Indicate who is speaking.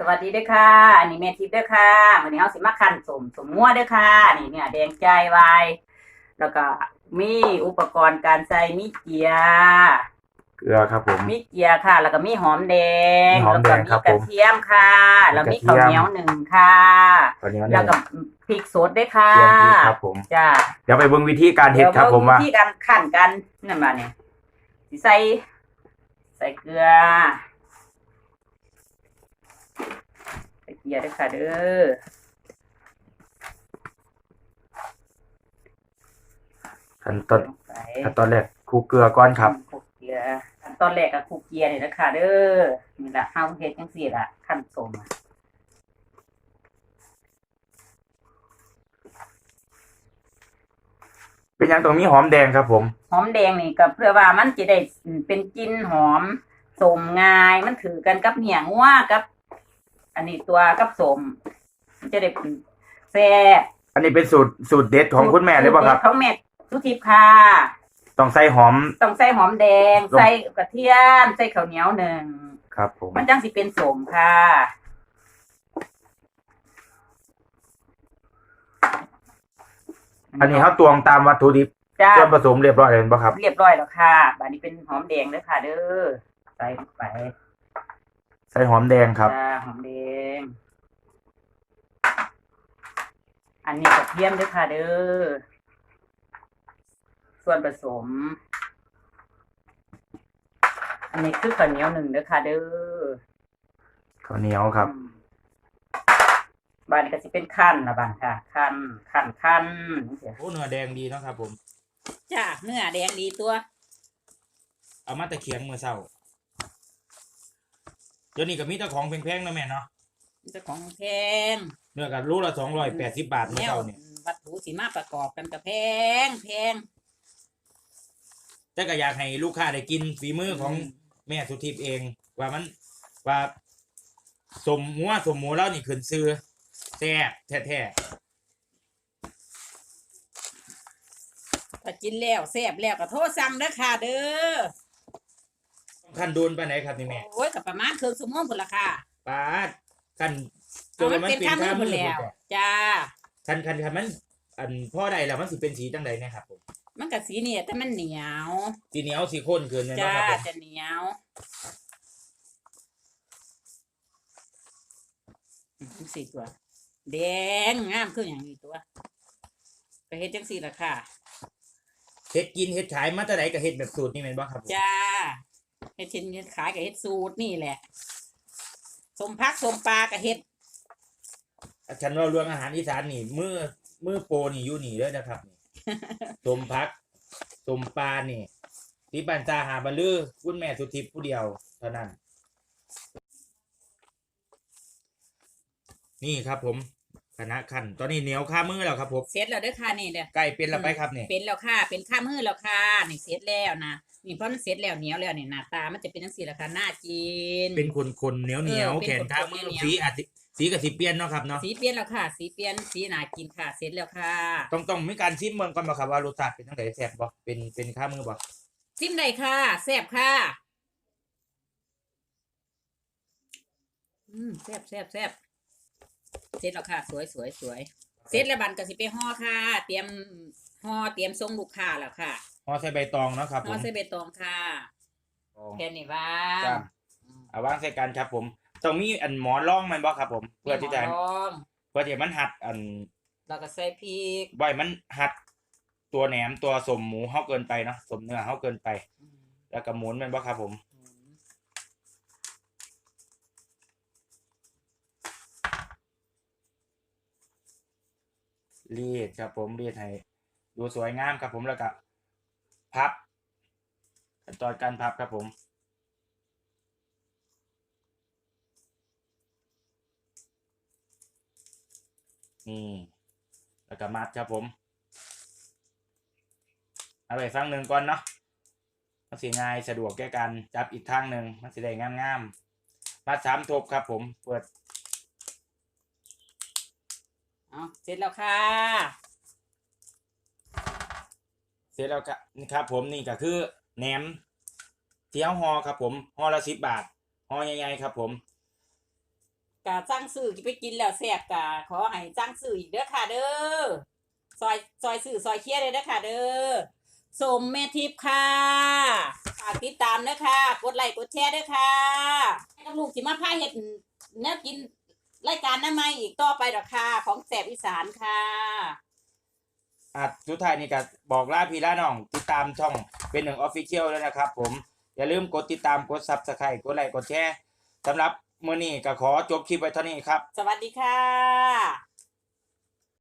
Speaker 1: สวัสดีเด้วยค่ะ อันนี้แม่ทิพย์เด้วยค่ะวันนี้เอาสิมาคันสมสมงัวเด้วยค่ะ นี่เนี่ยแดงใจไวายแล้วก็มีอุปกรณ์การใส่มีเกียร์
Speaker 2: เกลือครับผม
Speaker 1: มีเกียร์ค่ะ แล้วก็มีหอมแดง
Speaker 2: มีหอมแดง
Speaker 1: แล้ว
Speaker 2: ครั
Speaker 1: ก็
Speaker 2: บ
Speaker 1: มีกระ
Speaker 2: ผม
Speaker 1: เทียมค่ะ แล้วมี
Speaker 2: มีกระ
Speaker 1: ข้าว
Speaker 2: เทียม
Speaker 1: เหนียวหนึ่งค่ะ
Speaker 2: ตอนนี้
Speaker 1: แล้วก็พริกสดด้วยค่ะ
Speaker 2: เตรียมพริกครับผม
Speaker 1: จ้า
Speaker 2: เดี๋ยวไปเบิ่งวิธีการเฮ็ดครับผมว่า
Speaker 1: ที่การขั้นกันนั่นมาเนี่ยสิใส่ใส่เกลือ ใส่เกลือด้วยค่ะเด้อ
Speaker 2: ขั้นตอน
Speaker 1: ใส่
Speaker 2: ขั้นตอนแรกคลุกเกลือก่อนครับ
Speaker 1: คลุกเกลือขั้นตอนแรกกับคลุกเกลือนี่นะคะเด้อนี่ละเฮาเฮ็ดจังซี่ล่ะขั้นสมอะ
Speaker 2: เป็นหยังตรงนี้หอมแดงครับผม
Speaker 1: หอมแดงนี่ก็เพื่อว่ามันจะได้เป็นกลิ่นหอมสมง่ายมันถือกันกับเหี่ยงัวกับ อันนี้ตัวกับสมมันจะได้เป็นแซ่บ
Speaker 2: อันนี้เป็นสูตรสูตรเด็ดของคุณแม่เลยป่ะครับ
Speaker 1: ของแม่ทุทิพย์ค่ะ
Speaker 2: ต้องใส่หอม
Speaker 1: ต้องใส่หอมแดง
Speaker 2: ลง
Speaker 1: ใส่กระเทียม ใส่ข้าวเหนียวหนึ่ง
Speaker 2: ครับผม
Speaker 1: มันจังสิเป็นสมค่ะ
Speaker 2: อันนี้เขาตวงตามวัตถุดิบ
Speaker 1: จ้า
Speaker 2: ส่วนผสมเรียบร้อยเลยป่ะครับ
Speaker 1: เรียบร้อยแล้วค่ะบานนี้เป็นหอมแดงเด้อค่ะ เด้อใส่ลงไป
Speaker 2: ใส่หอมแดงครับ
Speaker 1: จ้าหอมแดง อันนี้กระเทียมเด้อค่ะเด้อ ส่วนผสม อันนี้คือข้าวเหนียวหนึ่งเด้อค่ะเด้อ
Speaker 2: ข้าวเหนียวครับ
Speaker 1: อืมบ้านนี้ก็สิเป็นขั้นละบ้านค่ะ ขั้นขั้นขั้น
Speaker 2: โอ้เนื้อแดงดีเนาะครับผม
Speaker 1: จ้าเนื้อแดงดีตัว
Speaker 2: เอามาตะเคียงเมื่อเช้าเดี๋ยวนี้ก็มีแต่ของแพงๆนะแม่เนาะ
Speaker 1: เจ้าของแพง
Speaker 2: เนื้อกับรูละสองร้อยแปดสิบบาทเมื่อ
Speaker 1: แนว
Speaker 2: เช้าเนี่ย
Speaker 1: วัตถุสีมาประกอบกันกับแพงแพง
Speaker 2: แต่ก็อยากให้ลูกค้าได้กินฝีมือของแม่สุทิพย์เอง ว่ามันว่าสมหัวสมหมูแล้วนี่ขึ้นซื้อแซ่บแท้
Speaker 1: ถ้ากินแล้วแซ่บแล้วก็โทษสั่งเด้อค่ะเด้อ
Speaker 2: ๆขั้นโดนไปไหนครับนี่แม่
Speaker 1: โอ้ยกับประมาณครึ่งชั่วโมงพุ่นละค่ะ
Speaker 2: ปาดขั้น
Speaker 1: เอามันเป็นข้ามมือ
Speaker 2: ข้
Speaker 1: พุ่นแล้ว
Speaker 2: พุ่น
Speaker 1: จ้า
Speaker 2: ขั้นขั้นขั้นมัน อันพ่อใดแล้วมันสิเป็นสีจังใดเนะครับผม
Speaker 1: มันกับสีเนี่ยแต่มันเหนียว
Speaker 2: สีเหนียวสีข้นเกินเลย
Speaker 1: จ้า
Speaker 2: เนาะครับผม
Speaker 1: จะเหนียวอืมสี่ตัว แดงงามขึ้นอย่างนี้ตัวก็เฮ็ดจังสี่ละค่ะ
Speaker 2: เฮ็ดกินเฮ็ดขายมาแต่ไหนก็เฮ็ดแบบสูตรนี่แม่นบ่ครับผม
Speaker 1: จ้า เฮ็ดเช่นเฮ็ดขายกับเฮ็ดสูตรนี่แหละ สมพักสมปลากับเฮ็ด
Speaker 2: ฉันว่าเรื่องอาหารอีสานนี่มือมือโปรนี่อยู่นี่เด้อนะครับนี่สมพักสมปลานี่ที่บ้านตาหาบรรลือคุณแม่สุทิพย์ผู้เดียวเท่านั้น นี่ครับผมคณะขันตอนนี้เหนียวข้ามือแล้วครับผม
Speaker 1: เสร็จแล้วเด้อค่ะนี่เด้อ
Speaker 2: ใกล้เป็นแล้วไปครับนี่
Speaker 1: เป็นแล้วค่ะ เป็นข้ามือแล้วค่ะนี่เสร็จแล้วนะ นี่เพราะมันเสร็จแล้วเหนียวแล้วนี่หน้าตามันจะเป็นจังซี่ละค่ะน่ากิน
Speaker 2: เป็นคนคนๆเหนียวเหนียว
Speaker 1: เออเป็น
Speaker 2: แขนข้ามือ
Speaker 1: คนๆเหนียว
Speaker 2: สีอาจสิสีกับสีเปลี่ยนเนาะครับเนาะ
Speaker 1: สีเปลี่ยนแล้วค่ะ สีเปลี่ยนสีน่ากินค่ะเสร็จแล้วค่ะ
Speaker 2: ต้องต้องมีการชิมเมืองก่อนบ่ครับว่ารสชาติเป็นจังไดแซ่บบ่เป็นเป็นข้ามือบ่
Speaker 1: จิ้มได้ค่ะแซ่บค่ะอืมแซ่บแซ่บแซ่บเสร็จแล้วค่ะ สวยสวยสวย เสร็จแล้วบันก็สิไปห่อค่ะ เตรียมห่อเตรียมส่งลูกค้าแล้วค่ะ
Speaker 2: ห่อใส่ใบตองเนาะครับผ
Speaker 1: ห่อ
Speaker 2: ม
Speaker 1: ใส่ใบตองค่ะแค่นี้ว่า
Speaker 2: จ้ะเอาวางใส่กันครับ ผมต้องมีอันหมอนรองมันบ่ครับ ผมเพื่อที่จะ
Speaker 1: หมลอง
Speaker 2: เพื่อที่มันหัดอัน
Speaker 1: แล้วก็ใส่พริก
Speaker 2: บ่อยมันหัดตัวแหนมตัวสมหมูเฮาเกินไปเนาะสมเนื้อเฮาเกินไป
Speaker 1: อืม
Speaker 2: แล้วก็หมุนแมันบ่ครับ ผม
Speaker 1: อืม
Speaker 2: รีดครับ ผมรีดให้ดูสวยงามครับ ผมแล้วก็ พับขั้นตอนการพับครับผมนี่แล้วก็มัดครับผม เอาไปฟังหนึ่งก่อนเนาะมันสีง่ายสะดวกแก่การจับอีกทางหนึ่งมันสีได้งามๆมัดสามทบครับผมเปิด
Speaker 1: เอาเสร็จแล้วค่ะ
Speaker 2: สร็จแล้วครับนี่ครับ ผมนี่ก็คือแหนมเที่ยวฮอครับ ผมฮอละสิบบาทฮอใหญ่ๆครับ ผม
Speaker 1: กะสั่งซื้อไปกินแล้วแซ่บกะขอให้สั่งซื้ออีกเด้อค่ะ เด้อซอยซอยซื้อซอยเคียเลยเด้อค่ะ เด้อสมแม่ทิพย์ค่ะฝากติดตามเด้อค่ะกดไลค์กดแชร์เด้อค่ะให้กับลูกสิมาพาเฮ็ดแนวกินรายการน้ำไม่อีกต่อไปดอกค่ะ ของแสบอีสานค่ะ
Speaker 2: อะสุดท้ายนี่ก็บอกลาพี่ลาน้อง ติดตามช่องเป็นหนึ่งออฟฟิเชียลแล้วนะครับผม อย่าลืมกดติดตามกดซับสไครต์กดไลค์กดแชร์สำหรับมื้อนี้ก็ขอจบคลิปไว้เท่านี้ครับ
Speaker 1: สวัสดีค่ะ